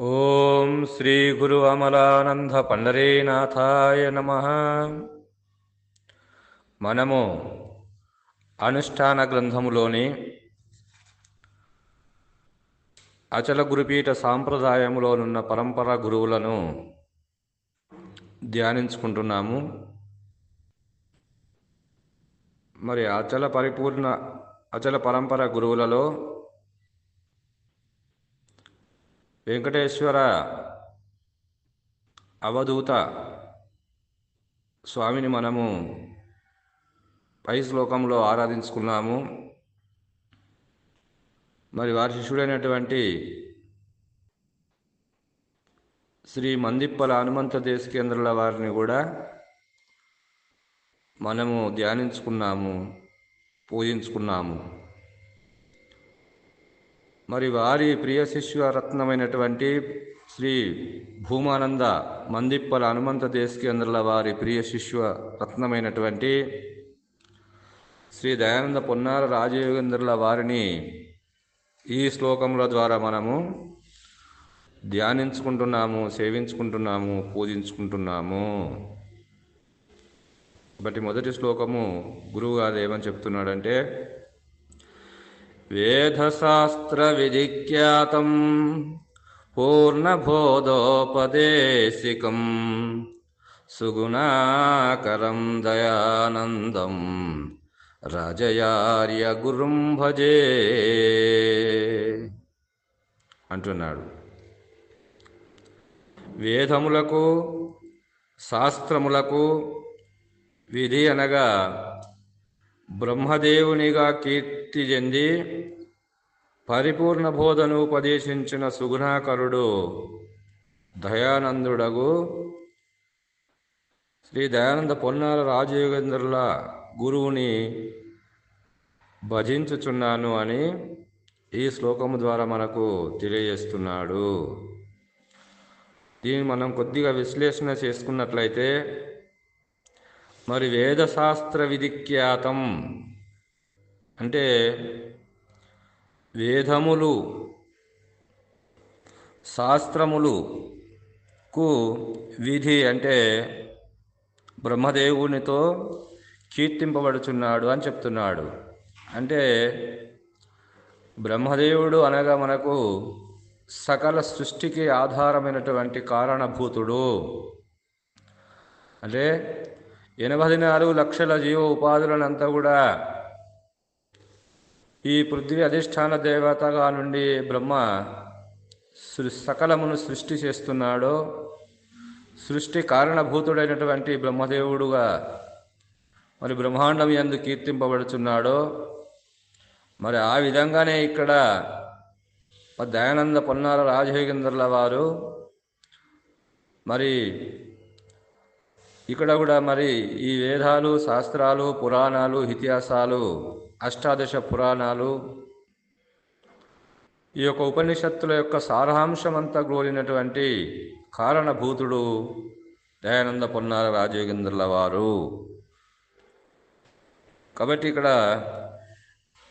ఓం శ్రీ గురు అమలానంద పండరీనాథాయ నమ. మనము అనుష్ఠాన గ్రంథములోని అచల గురుపీఠ సాంప్రదాయములోనున్న పరంపర గురువులను ధ్యానించుకుంటున్నాము. మరి అచల పరిపూర్ణ అచల పరంపర గురువులలో వెంకటేశ్వర అవధూత స్వామిని మనము పై శ్లోకంలో ఆరాధించుకున్నాము. మరి వారి శిష్యుడైనటువంటి శ్రీ మందిప్పల హనుమంత దేశకేంద్రుల వారిని కూడా మనము ధ్యానించుకున్నాము పూజించుకున్నాము. మరి వారి ప్రియ శిష్య రత్నమైనటువంటి శ్రీ భూమానంద మందిప్పల హనుమంత దేశకేంద్రుల వారి ప్రియ శిష్య రత్నమైనటువంటి శ్రీ దయానంద పొన్నార రాజయోగేంద్రుల వారిని ఈ శ్లోకముల ద్వారా మనము ధ్యానించుకుంటున్నాము సేవించుకుంటున్నాము పూజించుకుంటున్నాము. బట్టి మొదటి శ్లోకము గురువు గారు ఏమని చెప్తున్నాడంటే వేదశాస్త్రవిధిఖ్యాతం పూర్ణబోధోపదేశికం సుగుణాకరం దయానందం రాజయార్య గురుం భజే అంటున్నాడు. వేదములకు శాస్త్రములకు విధి అనగా బ్రహ్మదేవునిగా కీర్తి చెంది పరిపూర్ణ బోధను ఉపదేశించిన సుగుణాకరుడు దయానందుడగు శ్రీ దయానంద పొన్నాల రాజయోగేంద్రుల గురువుని భజించుచున్నాను అని ఈ శ్లోకము ద్వారా మనకు తెలియజేస్తున్నాడు. దీన్ని మనం కొద్దిగా విశ్లేషణ చేసుకున్నట్లయితే మరి వేదశాస్త్ర విధిఖ్యాతం అంటే వేదములు శాస్త్రములుకు విధి అంటే బ్రహ్మదేవునితో కీర్తింపబడుచున్నాడు అని చెప్తున్నాడు. అంటే బ్రహ్మదేవుడు అనగా మనకు సకల సృష్టికి ఆధారమైనటువంటి కారణభూతుడు. అంటే ఎనభై నాలుగు లక్షల జీవ ఉపాధులనంతా కూడా ఈ పృథ్వీ అధిష్టాన దేవతగా నుండి బ్రహ్మ సకలమును సృష్టి చేస్తున్నాడో సృష్టి కారణభూతుడైనటువంటి బ్రహ్మదేవుడుగా మరి బ్రహ్మాండం ఎందు కీర్తింపబడుచున్నాడో మరి ఆ విధంగానే ఇక్కడ దయానంద పొన్నాల రాజయోగేంద్రుల వారు మరి ఇక్కడ కూడా మరి ఈ వేదాలు శాస్త్రాలు పురాణాలు ఇతిహాసాలు అష్టాదశ పురాణాలు. ఈ యొక్క ఉపనిషత్తుల యొక్క సారాంశమంతా గ్రోలినటువంటి కారణభూతుడు దయానంద పొన్నాల రాజయోగేంద్రుల వారు. కాబట్టి ఇక్కడ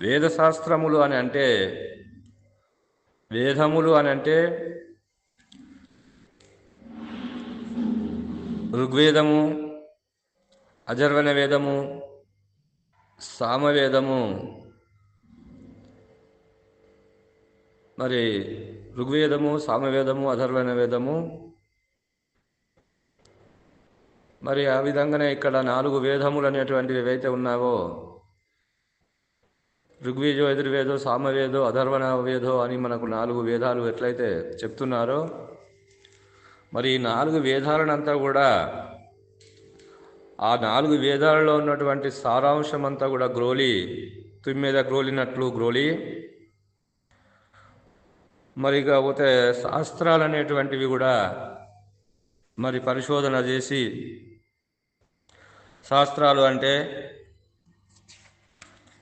వేదశాస్త్రములు అని అంటే వేదములు అని అంటే ఋగ్వేదము అజర్వణ వేదము సామవేదము. మరి ఋగ్వేదము సామవేదము అధర్వణ వేదము. మరి ఆ విధంగానే ఇక్కడ నాలుగు వేదములు అనేటువంటివి ఏవైతే ఉన్నావో ఋగ్వేదో ఎదుర్వేదో సామవేదో అధర్వణ వేదో అని మనకు నాలుగు వేదాలు ఎట్లయితే చెప్తున్నారో మరి ఈ నాలుగు వేదాలనంతా కూడా ఆ నాలుగు వేదాలలో ఉన్నటువంటి సారాంశం అంతా కూడా గ్రోలి తుమ్మిద గ్రోలినట్లు గ్రోలి. మరి కాకపోతే శాస్త్రాలు అనేటువంటివి కూడా మరి పరిశోధన చేసి శాస్త్రాలు అంటే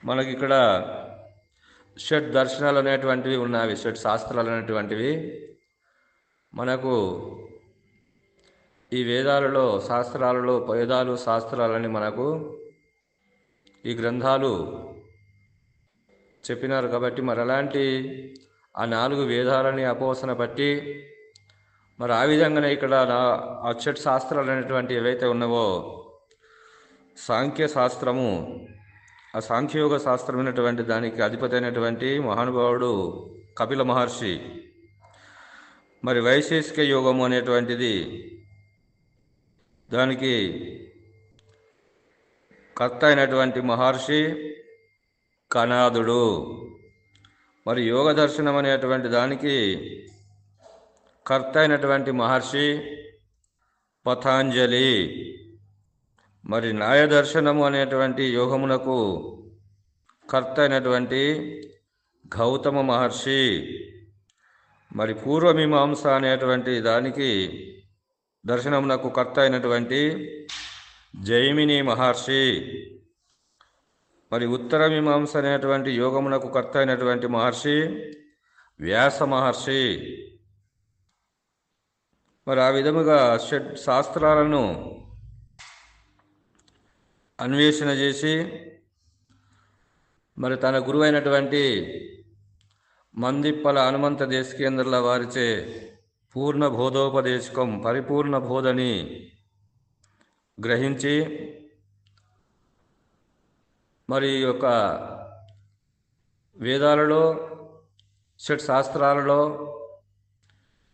మనకి ఇక్కడ షట్ దర్శనాలు అనేటువంటివి ఉన్నవి షట్ శాస్త్రాలు అనేటువంటివి మనకు ఈ వేదాలలో శాస్త్రాలలో వేదాలు శాస్త్రాలని మనకు ఈ గ్రంథాలు చెప్పినారు కాబట్టి మరి అలాంటి ఆ నాలుగు వేదాలని అపోసన పట్టి మరి ఆ విధంగానే ఇక్కడ నా శాస్త్రాలు అనేటువంటి ఏవైతే ఉన్నావో సాంఖ్య శాస్త్రము ఆ సాంఖ్యయోగ శాస్త్రమైనటువంటి దానికి అధిపతి అయినటువంటి మహానుభావుడు కపిల మహర్షి. మరి వైశేషిక యోగము అనేటువంటిది దానికి కర్త అయినటువంటి మహర్షి కనాదుడు మరి యోగ దర్శనం అనేటువంటి దానికి కర్త అయినటువంటి మహర్షి పతాంజలి. మరి న్యాయ దర్శనము అనేటువంటి యోగమునకు కర్త అయినటువంటి గౌతమ మహర్షి. మరి పూర్వమీమాంస అనేటువంటి దానికి దర్శనమునకు కర్త అయినటువంటి జైమిని మహర్షి. మరి ఉత్తర మీమాంస అనేటువంటి యోగమునకు కర్త అయినటువంటి మహర్షి వ్యాస మహర్షి. మరి ఆ విధముగా షడ్ శాస్త్రాలను అన్వేషణ చేసి మరి తన గురువైనటువంటి మందిప్పల హనుమంత దేశకేంద్రుల వారిచే పూర్ణ బోధోపదేశకం పరిపూర్ణ బోధని గ్రహించి మరి యొక్క వేదాలలో షట్ శాస్త్రాలలో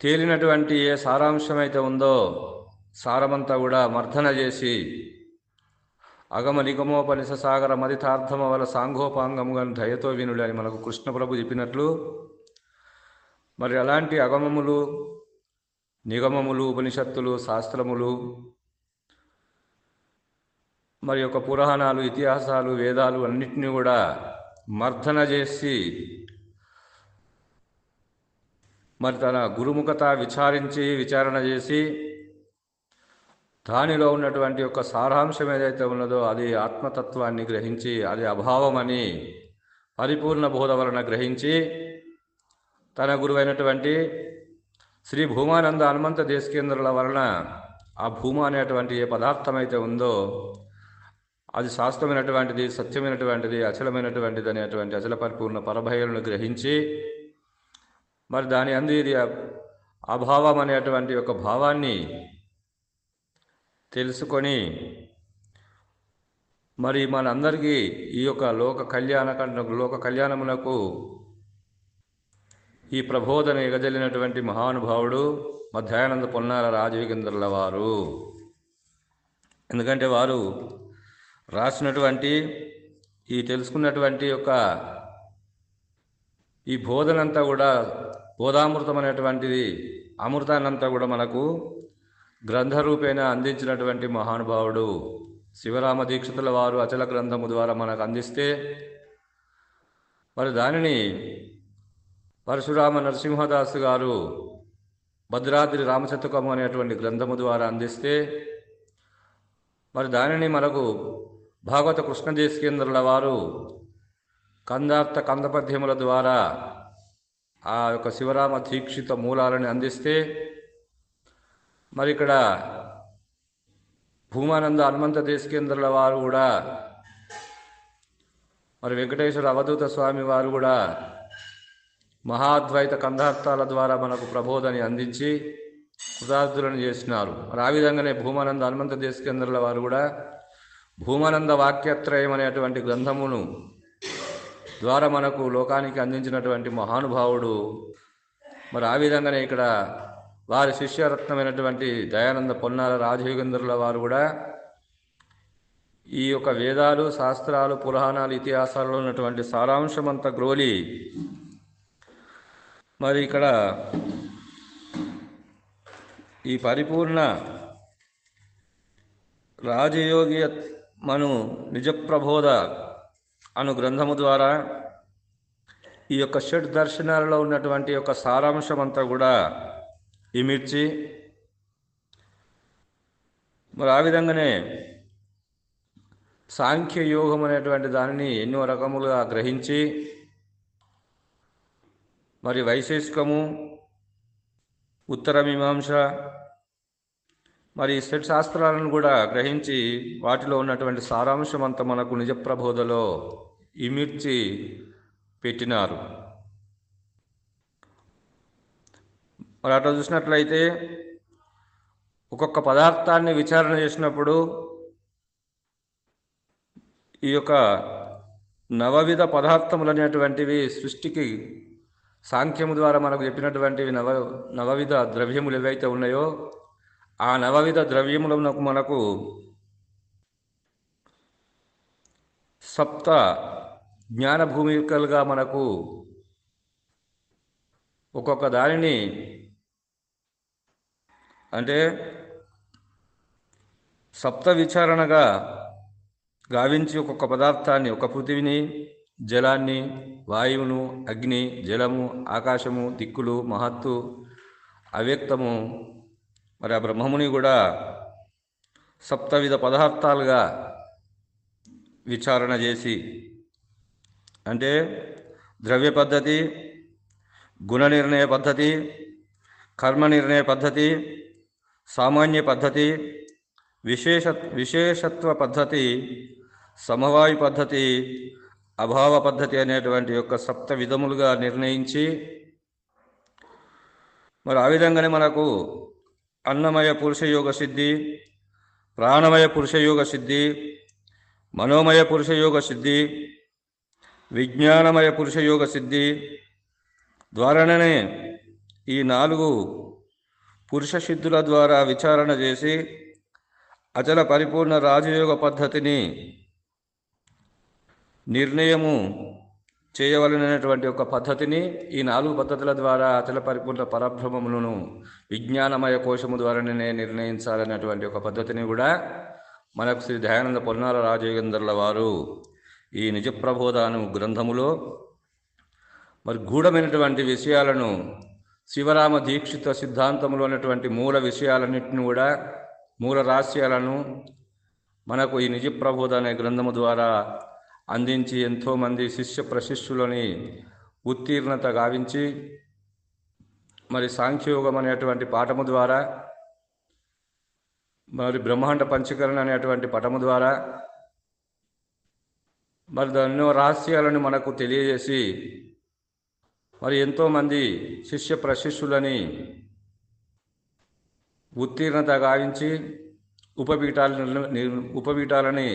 తేలినటువంటి ఏ సారాంశమైతే ఉందో సారమంతా కూడా మర్దన చేసి అగమ నిగమోపనిష సాగర మదితార్థమ వల సాంఘోపాంగముగా దయతో వినుడు అని మనకు కృష్ణప్రభు చెప్పినట్లు మరి అలాంటి అగమములు నిగమములు ఉపనిషత్తులు శాస్త్రములు మరి యొక్క పురాణాలు ఇతిహాసాలు వేదాలు అన్నిటినీ కూడా మర్దన చేసి మరి తన గురుముఖత విచారించి విచారణ చేసి దానిలో ఉన్నటువంటి యొక్క సారాంశం ఏదైతే ఉన్నదో అది ఆత్మతత్వాన్ని గ్రహించి అది అభావమని పరిపూర్ణ బోధ వలన గ్రహించి తన గురువైనటువంటి శ్రీ భూమానంద హనుమంత దేశకేంద్రుల వలన ఆ భూమ అనేటువంటి ఏ పదార్థం అయితే ఉందో అది శాస్త్రమైనటువంటిది సత్యమైనటువంటిది అచలమైనటువంటిది అనేటువంటి అచల పరిపూర్ణ పరభయలను గ్రహించి మరి దాని అందు ఇది అభావం అనేటువంటి యొక్క భావాన్ని తెలుసుకొని మరి మనందరికీ ఈ యొక్క లోక కళ్యాణ లోక కళ్యాణమునకు ఈ ప్రబోధన ఎగజల్లినటువంటి మహానుభావుడు మధ్యానంద పొన్నాల రాజయోగేంద్రుల వారు ఎందుకంటే వారు రాసినటువంటి ఈ తెలుసుకున్నటువంటి యొక్క ఈ బోధనంతా కూడా బోధామృతం అనేటువంటిది అమృతాన్నంతా కూడా మనకు గ్రంథరూపేణ అందించినటువంటి మహానుభావుడు శివరామ దీక్షితుల వారు అచల గ్రంథము ద్వారా మనకు అందిస్తే మరి దానిని పరశురామ నరసింహదాసు గారు భద్రాద్రి రామచతుకము అనేటువంటి గ్రంథము ద్వారా అందిస్తే మరి దానిని మనకు భాగవత కృష్ణదేశకేంద్రుల వారు కందార్థ కందపద్యముల ద్వారా ఆ యొక్క శివరామ దీక్షిత మూలాలని అందిస్తే మరి ఇక్కడ భూమానంద హనుమంత దేశకేంద్రుల వారు కూడా మరి వెంకటేశ్వర అవధూత స్వామి వారు కూడా మహాద్వైత కంధార్థాల ద్వారా మనకు ప్రబోధని అందించి కృతార్థులను చేసినారు. మరి ఆ విధంగానే భూమానంద హనుమంత దేశకేంద్రుల వారు కూడా భూమానంద వాక్యత్రయం అనేటువంటి గ్రంథమును ద్వారా మనకు లోకానికి అందించినటువంటి మహానుభావుడు. మరి ఆ విధంగానే ఇక్కడ వారి శిష్యరత్నమైనటువంటి దయానంద పొన్నాల రాజయోగేంద్రుల వారు కూడా ఈ యొక్క వేదాలు శాస్త్రాలు పురాణాలు ఇతిహాసాలలో ఉన్నటువంటి సారాంశమంత గ్రోలి మరి ఇక్కడ ఈ పరిపూర్ణ రాజయోగి మను నిజప్రబోధ అను గ్రంథము ద్వారా ఈ యొక్క షడ్ దర్శనాలలో ఉన్నటువంటి యొక్క సారాంశం అంతా కూడా ఇమిర్చి మరి ఆ విధంగానే సాంఖ్యయోగం అనేటువంటి దానిని ఎన్నో రకములుగా గ్రహించి మరి వైశేషికము ఉత్తర మీమాంస మరి సెట్ శాస్త్రాలను కూడా గ్రహించి వాటిలో ఉన్నటువంటి సారాంశం అంతా మనకు నిజ ప్రబోధలో ఇమిర్చి పెట్టినారు. మరి అట్లా చూసినట్లయితే ఒక్కొక్క పదార్థాన్ని విచారణ చేసినప్పుడు ఈ యొక్క నవవిధ పదార్థములు అనేటువంటివి సృష్టికి సాంఖ్యము ద్వారా మనకు చెప్పినటువంటి నవ నవవిధ ద్రవ్యములు ఏవైతే ఉన్నాయో ఆ నవవిధ ద్రవ్యములకు మనకు సప్త జ్ఞాన భూమికలుగా మనకు ఒక్కొక్క దానిని అంటే సప్త విచారణగా గావించి ఒక్కొక్క పదార్థాన్ని ఒక పృథివిని జలాన్ని వాయువును అగ్ని జలము ఆకాశము దిక్కులు మహత్తు అవ్యక్తము. మరి ఆ బ్రహ్మముని కూడా సప్తవిధ పదార్థాలుగా విచారణ చేసి అంటే ద్రవ్య పద్ధతి గుణ నిర్ణయ పద్ధతి కర్మ నిర్ణయ పద్ధతి సామాన్య పద్ధతి విశేష విశేషత్వ పద్ధతి సమవాయు పద్ధతి అభావ పద్ధతి అనేటువంటి యొక్క సప్త విధములుగా నిర్ణయించి మరి ఆ విధంగానే మనకు అన్నమయ పురుషయోగ సిద్ధి ప్రాణమయ పురుషయోగ సిద్ధి మనోమయ పురుషయోగ సిద్ధి విజ్ఞానమయ పురుషయోగ సిద్ధి ద్వారానే ఈ నాలుగు పురుష సిద్ధుల ద్వారా విచారణ చేసి అచల పరిపూర్ణ రాజయోగ పద్ధతిని నిర్ణయము చేయవలనటువంటి ఒక పద్ధతిని ఈ నాలుగు పద్ధతుల ద్వారా అచల పరిపూర్ణ పరబ్రహ్మములను విజ్ఞానమయ కోశము ద్వారానే నిర్ణయించాలనేటువంటి ఒక పద్ధతిని కూడా మనకు శ్రీ దయానంద పొన్నాల రాజయోగేంద్రుల వారు ఈ నిజప్రబోధాను గ్రంథములో మరి గూఢమైనటువంటి విషయాలను శివరామ దీక్షిత సిద్ధాంతంలో ఉన్నటువంటి మూల విషయాలన్నింటిని కూడా మూల రహస్యాలను మనకు ఈ నిజప్రబోధ అనే గ్రంథము ద్వారా అందించి ఎంతోమంది శిష్య ప్రశిష్యులని ఉత్తీర్ణత గావించి మరి సాంఖ్యయోగం అనేటువంటి పాఠము ద్వారా మరి బ్రహ్మాండ పంచీకరణ అనేటువంటి పటము ద్వారా మరి ఎన్నో రహస్యాలను మనకు తెలియజేసి మరి ఎంతోమంది శిష్య ప్రశిష్యులని ఉత్తీర్ణత గావించి ఉపపీఠాలు ఉపపీఠాలని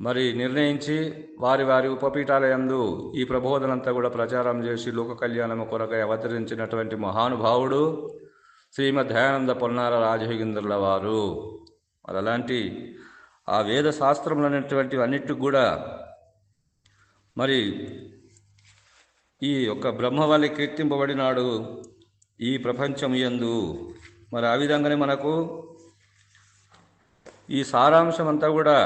మరి నిర్ణయించి వారి వారి ఉపపీఠాల యందు ఈ ప్రబోధనంతా కూడా ప్రచారం చేసి లోక కళ్యాణము కొరకై అవతరించినటువంటి మహానుభావుడు శ్రీమద్ దయానంద పొన్నార రాజయోగేంద్రుల వారు. మరి అలాంటి ఆ వేద శాస్త్రములు అనేటువంటివి అన్నిటికి కూడా మరి ఈ యొక్క బ్రహ్మవల్లి కీర్తింపబడినాడు ఈ ప్రపంచం యందు. మరి ఆ విధంగానే మనకు ఈ సారాంశం అంతా కూడా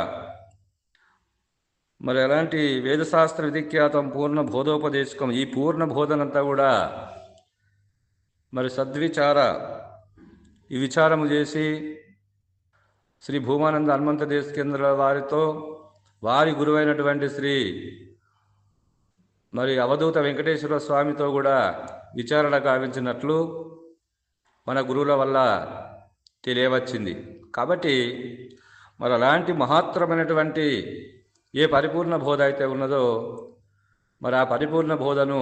మరి ఎలాంటి వేదశాస్త్ర విధిఖ్యాతం పూర్ణ బోధోపదేశకం ఈ పూర్ణ బోధనంతా కూడా మరి సద్విచార ఈ విచారము చేసి శ్రీ భూమానంద హనుమంత దేశ కేంద్ర వారితో వారి గురువైనటువంటి శ్రీ మరి అవధూత వెంకటేశ్వర స్వామితో కూడా విచారణ గావించినట్లు మన గురువుల వల్ల తెలియవచ్చింది. కాబట్టి మరి అలాంటి మహత్తరమైనటువంటి ఏ పరిపూర్ణ బోధ అయితే ఉన్నదో మరి ఆ పరిపూర్ణ బోధను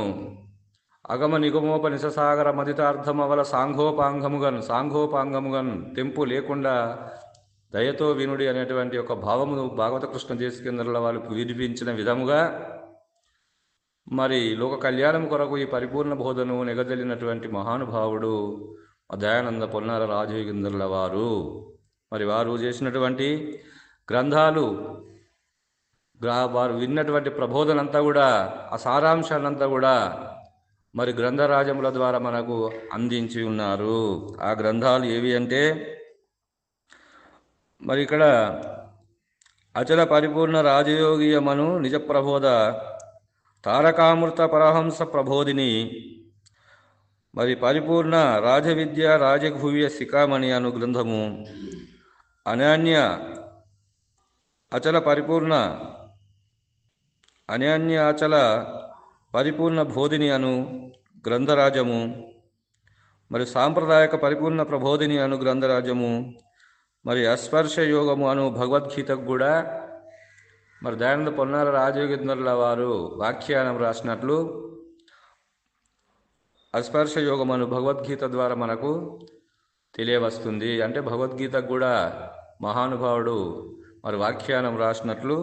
అగమ నిగమోప నిససాగర మదితార్థమవల సాంఘోపాంగముగన్ సాంఘోపాంగముగన్ తెంపు లేకుండా దయతో వినుడి అనేటువంటి ఒక భావమును భాగవత కృష్ణ దేశకేంద్రుల వాళ్ళు వినిపించిన విధముగా మరి లోక కళ్యాణం కొరకు ఈ పరిపూర్ణ బోధను నిగదలినటువంటి మహానుభావుడు దయానంద పొన్నార రాజయోగేంద్రుల వారు. మరి వారు చేసినటువంటి గ్రంథాలు వారు విన్నటువంటి ప్రబోధనంతా కూడా ఆ సారాంశాలంతా కూడా మరి గ్రంథరాజముల ద్వారా మనకు అందించి ఉన్నారు. ఆ గ్రంథాలు ఏవి అంటే మరి ఇక్కడ అచల పరిపూర్ణ రాజయోగీయమను నిజ ప్రబోధ తారకామృత పరహంస ప్రబోధిని మరి పరిపూర్ణ రాజవిద్య రాజభువ్య శిఖామణి అను గ్రంథము అనాన్య అచల పరిపూర్ణ అన్యాన్యాచల పరిపూర్ణ బోధిని అను గ్రంథరాజము మరి సాంప్రదాయక పరిపూర్ణ ప్రబోధిని అను గ్రంథరాజము మరి అస్పర్శ యోగము అను భగవద్గీతకు కూడా మరి దయానంద పొన్నార రాజయోగేంద్రుల వారు వ్యాఖ్యానం రాసినట్లు అస్పర్శ యోగమను భగవద్గీత ద్వారా మనకు తెలియవస్తుంది. అంటే భగవద్గీతకు కూడా మహానుభావుడు మరి వ్యాఖ్యానం రాసినట్లు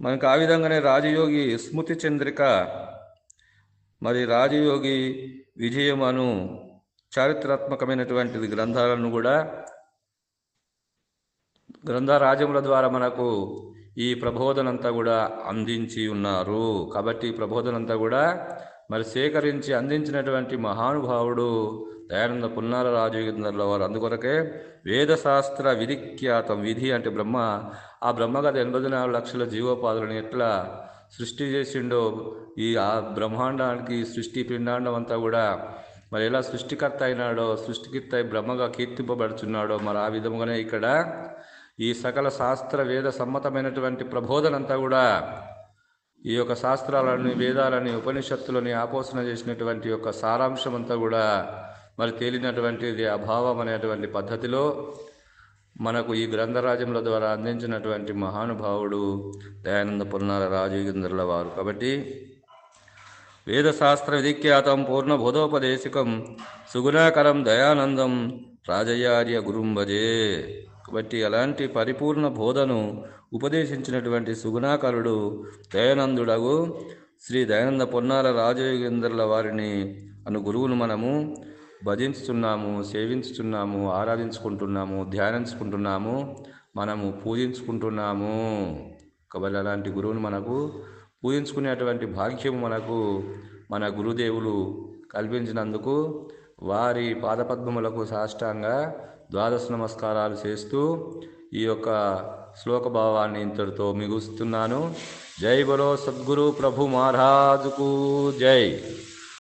మనకు ఆ విధంగానే రాజయోగి స్మృతి చంద్రిక మరి రాజయోగి విజయం అను చారిత్రాత్మకమైనటువంటిది గ్రంథాలను కూడా గ్రంథరాజముల ద్వారా మనకు ఈ ప్రబోధనంతా కూడా అందించి ఉన్నారు. కాబట్టి ఈ ప్రబోధనంతా కూడా మరి సేకరించి అందించినటువంటి మహానుభావుడు దయానంద పున్నాల రాజయోగేంద్రుల వారు. అందుకొరకే వేదశాస్త్ర విధిఖ్యాతం విధి అంటే బ్రహ్మ. ఆ బ్రహ్మగత ఎనభై నాలుగు లక్షల జీవోపాధులను ఎట్లా సృష్టి చేసిండో ఈ ఆ బ్రహ్మాండానికి సృష్టి పిండాండం అంతా కూడా మరి ఎలా సృష్టికర్త అయినాడో సృష్టికర్త బ్రహ్మగా కీర్తింపబడుచున్నాడో మరి ఆ విధముగానే ఇక్కడ ఈ సకల శాస్త్ర వేద సమ్మతమైనటువంటి ప్రబోధనంతా కూడా ఈ యొక్క శాస్త్రాలని వేదాలని ఉపనిషత్తులని ఆపోసన చేసినటువంటి యొక్క సారాంశం అంతా కూడా మరి తేలినటువంటిది అభావం అనేటువంటి పద్ధతిలో మనకు ఈ గ్రంథరాజ్యముల ద్వారా అందించినటువంటి మహానుభావుడు దయానంద పున్నాల రాజయోగేంద్రుల వారు. కాబట్టి వేదశాస్త్ర విధిఖ్యాతం పూర్ణబోధోపదేశికం సుగుణాకరం దయానందం రాజయార్య గురుంభజే కాబట్టి అలాంటి పరిపూర్ణ బోధను ఉపదేశించినటువంటి సుగుణాకరుడు దయానందుడగు శ్రీ దయానంద పొన్నాల రాజయోగేంద్రుల వారిని అను గురువును మనము భజించుతున్నాము సేవించుతున్నాము ఆరాధించుకుంటున్నాము ధ్యానించుకుంటున్నాము మనము పూజించుకుంటున్నాము. కాబట్టి అలాంటి గురువుని మనకు పూజించుకునేటువంటి భాగ్యం మనకు మన గురుదేవులు కల్పించినందుకు వారి పాదపద్మములకు సాష్టాంగ ద్వాదశ నమస్కారాలు చేస్తూ ఈ యొక్క శ్లోక భావాన్ని ఇంతటితో మిగుస్తున్నాను. జై బలో సద్గురు ప్రభు మహారాజుకు జై.